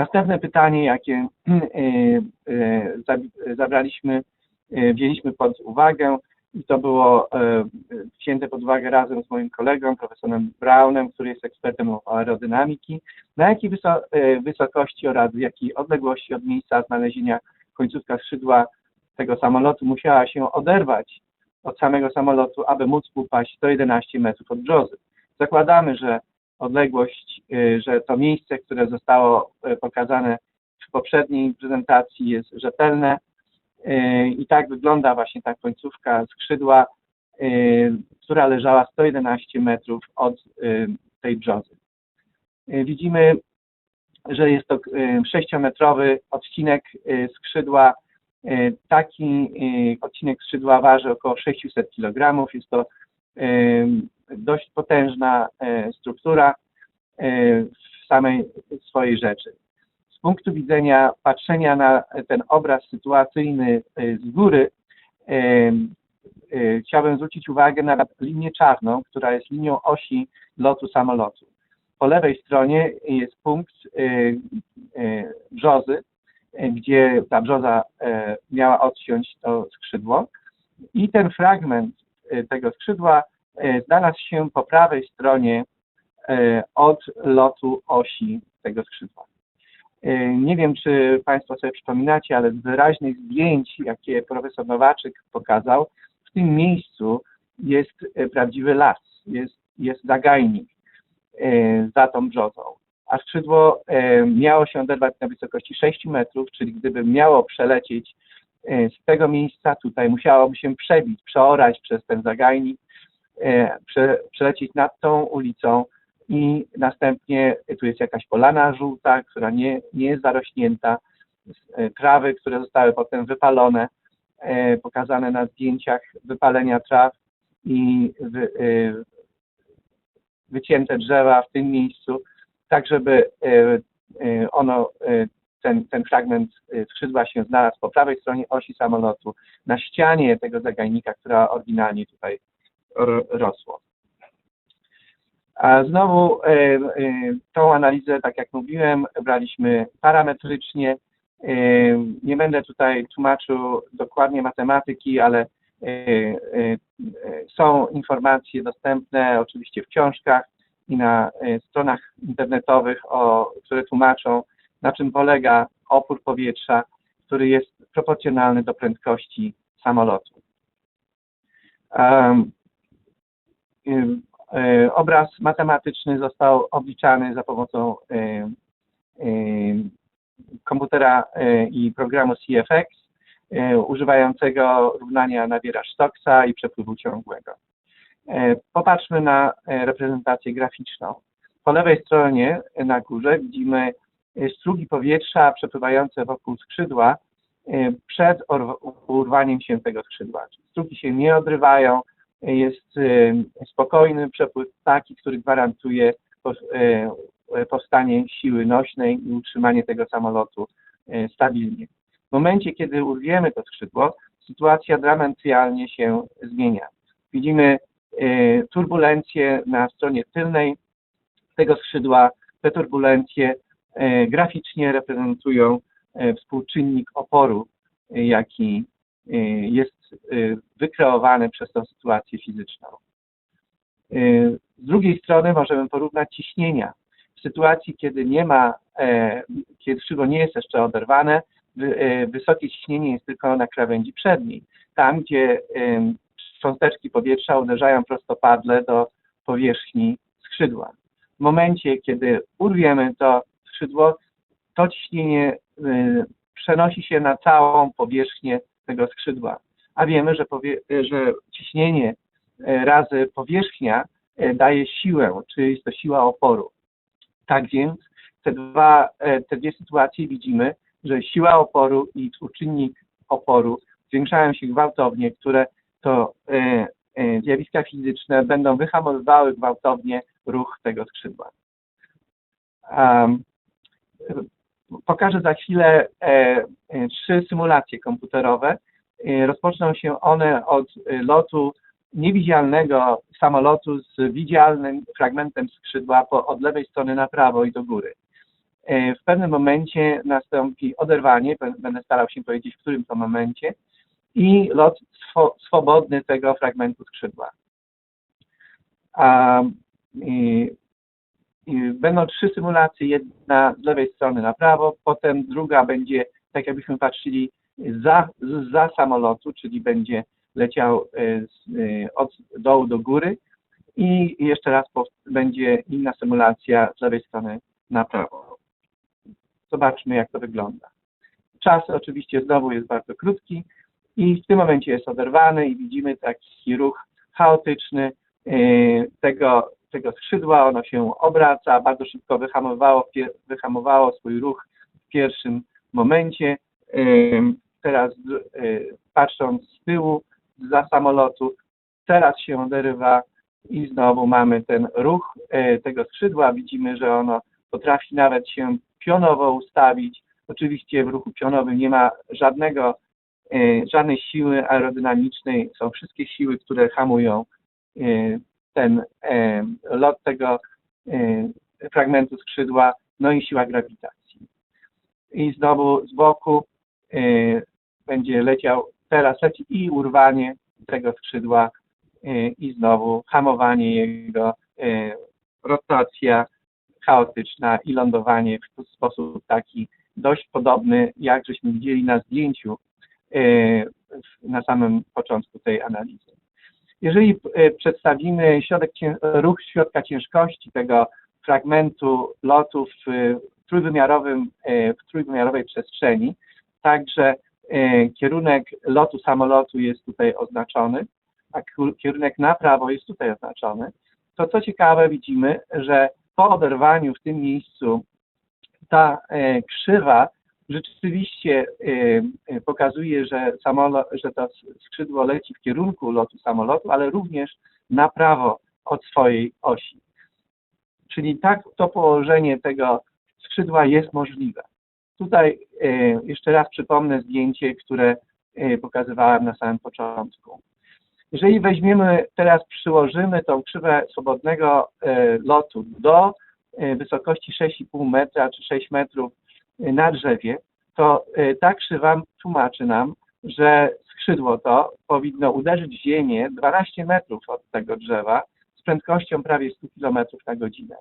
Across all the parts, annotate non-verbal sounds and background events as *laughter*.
Następne pytanie, jakie *clears throat* zabraliśmy, wzięliśmy pod uwagę, i to było wzięte pod uwagę razem z moim kolegą, profesorem Brownem, który jest ekspertem aerodynamiki, na jakiej wysokości oraz w jakiej odległości od miejsca znalezienia końcówka skrzydła tego samolotu musiała się oderwać od samego samolotu, aby móc upaść 111 metrów od brzozy. Zakładamy, że odległość, y, że to miejsce, które zostało y, pokazane w poprzedniej prezentacji jest rzetelne y, i tak wygląda właśnie ta końcówka skrzydła, która leżała 111 metrów od tej brzozy. Widzimy, że jest to 6-metrowy odcinek skrzydła taki odcinek skrzydła waży około 600 kg. Jest to dość potężna struktura w samej swojej rzeczy. Z punktu widzenia patrzenia na ten obraz sytuacyjny z góry, chciałbym zwrócić uwagę na linię czarną, która jest linią osi lotu samolotu. Po lewej stronie jest punkt brzozy, gdzie ta brzoza e, miała odciąć to skrzydło i ten fragment e, tego skrzydła e, znalazł się po prawej stronie od lotu osi tego skrzydła. Nie wiem, czy Państwo sobie przypominacie, ale z wyraźnych zdjęć, jakie profesor Nowaczyk pokazał, w tym miejscu jest prawdziwy las, jest, jest zagajnik za tą brzozą a skrzydło e, miało się oderwać na wysokości 6 metrów, czyli gdyby miało przelecieć e, z tego miejsca tutaj, musiałoby się przebić, przeorać przez ten zagajnik, e, prze, przelecieć nad tą ulicą i następnie tu jest jakaś polana żółta, która nie, nie jest zarośnięta, trawy, które zostały potem wypalone, pokazane na zdjęciach wypalenia traw i wy, wycięte drzewa w tym miejscu tak żeby e, e, ono, e, ten, ten fragment skrzydła się znalazł po prawej stronie osi samolotu, na ścianie tego zagajnika, która oryginalnie tutaj rosło. A znowu tą analizę, tak jak mówiłem, braliśmy parametrycznie. Nie będę tutaj tłumaczył dokładnie matematyki, ale są informacje dostępne oczywiście w książkach i na e, stronach internetowych, o, które tłumaczą, na czym polega opór powietrza, który jest proporcjonalny do prędkości samolotu. Um, obraz matematyczny został obliczany za pomocą komputera i programu CFX, używającego równania na wieża Stocksa i przepływu ciągłego. E, popatrzmy na e, reprezentację graficzną. Po lewej stronie e, na górze widzimy strugi powietrza przepływające wokół skrzydła przed urwaniem się tego skrzydła. Strugi się nie odrywają, jest spokojny przepływ taki, który gwarantuje powstanie siły nośnej i utrzymanie tego samolotu stabilnie. W momencie, kiedy urwiemy to skrzydło, sytuacja dramatycznie się zmienia. Widzimy turbulencje na stronie tylnej tego skrzydła. Te turbulencje graficznie reprezentują e, współczynnik oporu, jaki jest wykreowany przez tą sytuację fizyczną. Z drugiej strony możemy porównać ciśnienia. W sytuacji, kiedy nie ma, kiedy skrzydło nie jest jeszcze oderwane, wysokie ciśnienie jest tylko na krawędzi przedniej. Tam, gdzie cząsteczki powietrza uderzają prostopadle do powierzchni skrzydła. W momencie, kiedy urwiemy to skrzydło, to ciśnienie y, przenosi się na całą powierzchnię tego skrzydła. A wiemy, że, że ciśnienie y, razy powierzchnia y, daje siłę, czyli jest to siła oporu. Tak więc te, dwa, te dwie sytuacje widzimy, że siła oporu i współczynnik oporu zwiększają się gwałtownie, które to zjawiska fizyczne będą wyhamowywały gwałtownie ruch tego skrzydła. Pokażę za chwilę e, trzy symulacje komputerowe. Rozpoczną się one od lotu niewidzialnego samolotu z widzialnym fragmentem skrzydła po, od lewej strony na prawo i do góry. e, w pewnym momencie nastąpi oderwanie, będę starał się powiedzieć, w którym to momencie, i lot swo, swobodny tego fragmentu skrzydła. A, będą trzy symulacje, jedna z lewej strony na prawo, potem druga będzie, tak jakbyśmy patrzyli, za, za samolotu, czyli będzie leciał e, e, od dołu do góry i jeszcze raz będzie inna symulacja z lewej strony na prawo. Zobaczmy, jak to wygląda. Czas oczywiście znowu jest bardzo krótki i w tym momencie jest oderwany i widzimy taki ruch chaotyczny e, tego, tego skrzydła. Ono się obraca, bardzo szybko wyhamowało, wyhamowało swój ruch w pierwszym momencie. Teraz e, patrząc z tyłu, za samolotu, teraz się oderwa i znowu mamy ten ruch e, tego skrzydła. Widzimy, że ono potrafi nawet się pionowo ustawić. Oczywiście w ruchu pionowym nie ma żadnego, e, żadnej siły aerodynamicznej. Są wszystkie siły, które hamują ten e, lot tego e, fragmentu skrzydła, no i siła grawitacji. I znowu z boku e, będzie leciał, teraz leci i urwanie tego skrzydła i znowu hamowanie jego, rotacja chaotyczna i lądowanie w sposób taki dość podobny, jak żeśmy widzieli na zdjęciu na samym początku tej analizy. Jeżeli e, przedstawimy środek, ruch środka ciężkości tego fragmentu lotu w e, trójwymiarowym, e, w trójwymiarowej przestrzeni, także kierunek lotu samolotu jest tutaj oznaczony, a kierunek na prawo jest tutaj oznaczony, to co ciekawe widzimy, że po oderwaniu w tym miejscu ta krzywa rzeczywiście e, e, pokazuje, że, że to skrzydło leci w kierunku lotu samolotu, ale również na prawo od swojej osi. Czyli tak to położenie tego skrzydła jest możliwe. Tutaj e, jeszcze raz przypomnę zdjęcie, które pokazywałem na samym początku. Jeżeli weźmiemy, teraz przyłożymy tą krzywę swobodnego lotu do wysokości 6,5 metra czy 6 metrów na drzewie, to e, ta krzywa tłumaczy nam, że skrzydło to powinno uderzyć ziemię 12 metrów od tego drzewa z prędkością prawie 100 km na godzinę.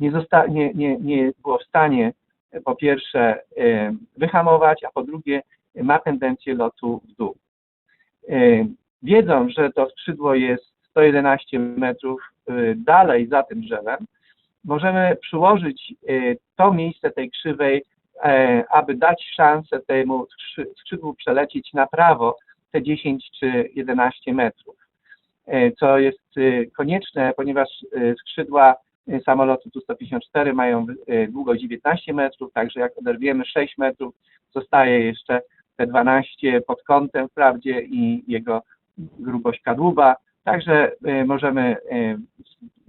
Nie, nie, nie, nie było w stanie e, po pierwsze wyhamować, a po drugie ma tendencję lotu w dół. E, Wiedzą, że to skrzydło jest 111 metrów dalej za tym drzewem, możemy przyłożyć to miejsce tej krzywej, aby dać szansę temu skrzy- skrzydłu przelecieć na prawo te 10 czy 11 metrów, e, co jest e, konieczne, ponieważ e, skrzydła e, samolotu Tu-154 mają e, długość 19 metrów, także jak oderwiemy 6 metrów, zostaje jeszcze te 12 pod kątem wprawdzie i jego grubość kadłuba, także e, możemy e,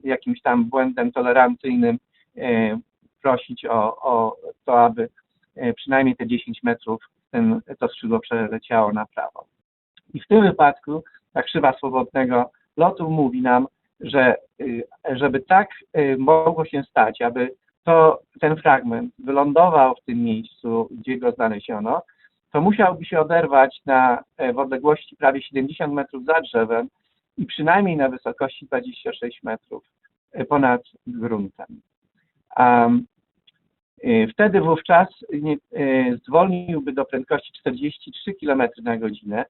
jakimś tam błędem tolerancyjnym e, prosić o, o to, aby e, przynajmniej te 10 metrów ten, to skrzydło przeleciało na prawo. I w tym wypadku ta krzywa swobodnego lotu mówi nam, że y, żeby tak y, mogło się stać, aby to, ten fragment wylądował w tym miejscu, gdzie go znaleziono, to musiałby się oderwać na, e, w odległości prawie 70 metrów za drzewem i przynajmniej na wysokości 26 metrów e, ponad gruntem. Um, e, wtedy wówczas e, zwolniłby do prędkości 43 km na godzinę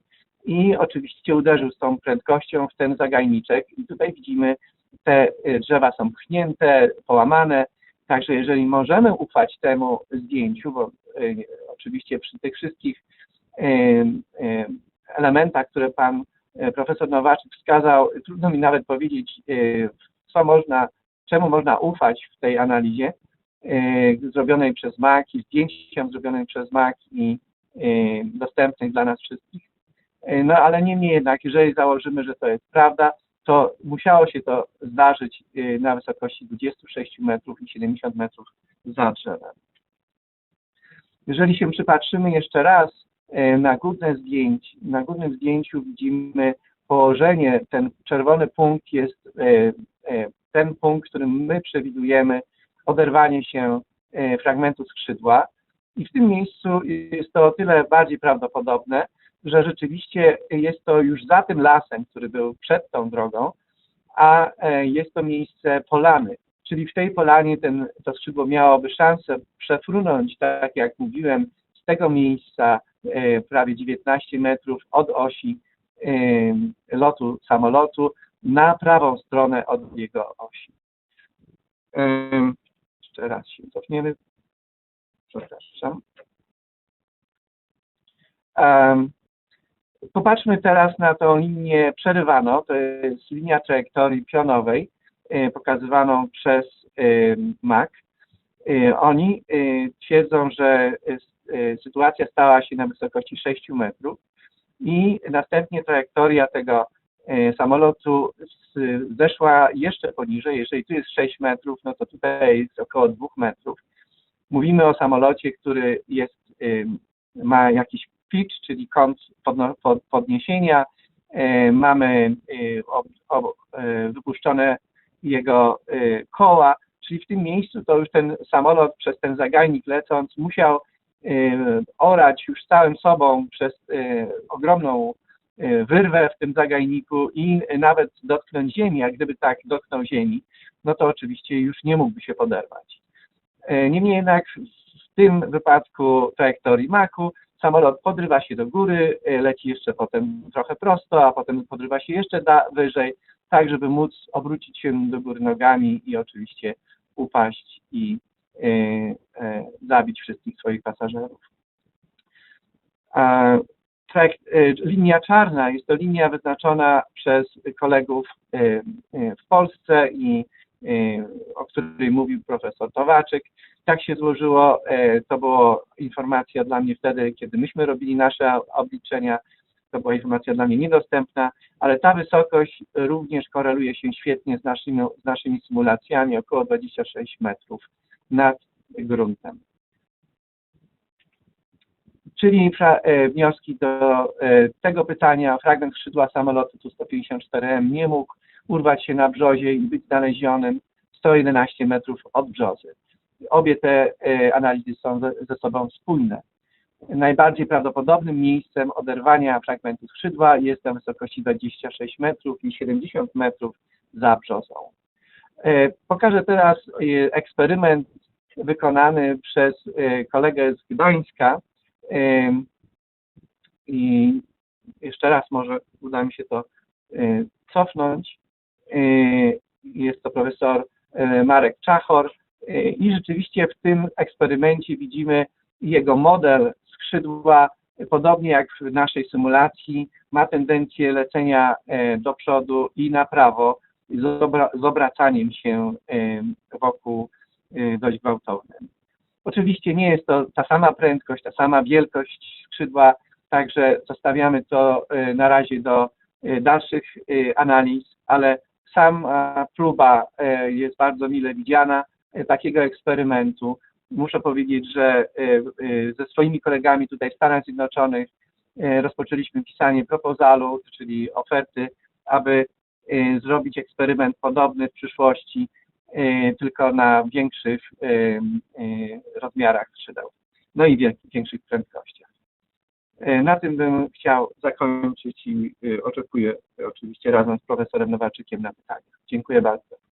i oczywiście uderzył z tą prędkością w ten zagajniczek. I tutaj widzimy te e, drzewa są pchnięte, połamane, także jeżeli możemy ufać temu zdjęciu, bo oczywiście przy tych wszystkich elementach, które pan profesor Nowaczyk wskazał, trudno mi nawet powiedzieć, co można, czemu można ufać w tej analizie zrobionej przez MAK i zdjęciom zrobionym przez MAK i e, dostępnych dla nas wszystkich. E, No ale niemniej jednak, jeżeli założymy, że to jest prawda, to musiało się to zdarzyć e, na wysokości 26 metrów i 70 metrów za drzewem. Jeżeli się przypatrzymy jeszcze raz e, na górne zdjęcie, na górnym zdjęciu widzimy położenie, ten czerwony punkt jest e, e, ten punkt, którym my przewidujemy oderwanie się e, fragmentu skrzydła. I w tym miejscu jest to o tyle bardziej prawdopodobne, że rzeczywiście jest to już za tym lasem, który był przed tą drogą, a e, jest to miejsce polany. Czyli w tej polanie ten, to skrzydło miałoby szansę przefrunąć, tak jak mówiłem, z tego miejsca e, prawie 19 metrów od osi lotu samolotu na prawą stronę od jego osi. Jeszcze raz się cofniemy. Przepraszam. Popatrzmy teraz na tą linię przerywaną. To jest linia trajektorii pionowej e, pokazywaną przez e, MAC. E, Oni twierdzą, że sytuacja stała się na wysokości 6 metrów i następnie trajektoria tego samolotu z- zeszła jeszcze poniżej. Jeżeli tu jest 6 metrów, no to tutaj jest około 2 metrów. Mówimy o samolocie, który jest, ma jakiś pitch, czyli kąt podniesienia. E, mamy e, e, wypuszczone jego e, koła, czyli w tym miejscu to już ten samolot przez ten zagajnik lecąc musiał e, orać już całym sobą przez e, ogromną e, wyrwę w tym zagajniku i nawet dotknąć ziemi, a gdyby tak dotknął ziemi, no to oczywiście już nie mógłby się poderwać. E, Niemniej jednak w tym wypadku trajektorii maku samolot podrywa się do góry, e, leci jeszcze potem trochę prosto, a potem podrywa się jeszcze wyżej, tak żeby móc obrócić się do góry nogami i oczywiście upaść i zabić wszystkich swoich pasażerów. Trajek, e, linia czarna jest to linia wyznaczona przez kolegów e, e, w Polsce i o której mówił profesor Towaczyk. Tak się złożyło, to była informacja dla mnie wtedy, kiedy myśmy robili nasze obliczenia, to była informacja dla mnie niedostępna, ale ta wysokość również koreluje się świetnie z naszymi, z naszymi symulacjami, około 26 metrów nad gruntem. Czyli e, wnioski do e, tego pytania. Fragment skrzydła samolotu Tu-154M nie mógł urwać się na brzozie i być znalezionym 111 metrów od brzozy. Obie te e, analizy są ze, sobą spójne. Najbardziej prawdopodobnym miejscem oderwania fragmentu skrzydła jest na wysokości 26 metrów i 70 metrów za brzozą. Pokażę teraz eksperyment wykonany przez kolegę z Gdańska. I jeszcze raz może uda mi się to cofnąć. Jest to profesor e, Marek Czachor. E, I rzeczywiście w tym eksperymencie widzimy jego model skrzydła, podobnie jak w naszej symulacji, ma tendencję lecenia e, do przodu i na prawo z, obra- z obracaniem się wokół dość gwałtownym. Oczywiście nie jest to ta sama prędkość, ta sama wielkość skrzydła, także zostawiamy to e, na razie do e, dalszych e, analiz, ale sama próba jest bardzo mile widziana takiego eksperymentu. Muszę powiedzieć, że ze swoimi kolegami tutaj w Stanach Zjednoczonych rozpoczęliśmy pisanie proposalu, czyli oferty, aby zrobić eksperyment podobny w przyszłości, tylko na większych e, e, rozmiarach skrzydeł, no i większych prędkościach. Na tym bym chciał zakończyć i oczekuję oczywiście razem z profesorem Nowaczykiem na pytania. Dziękuję bardzo.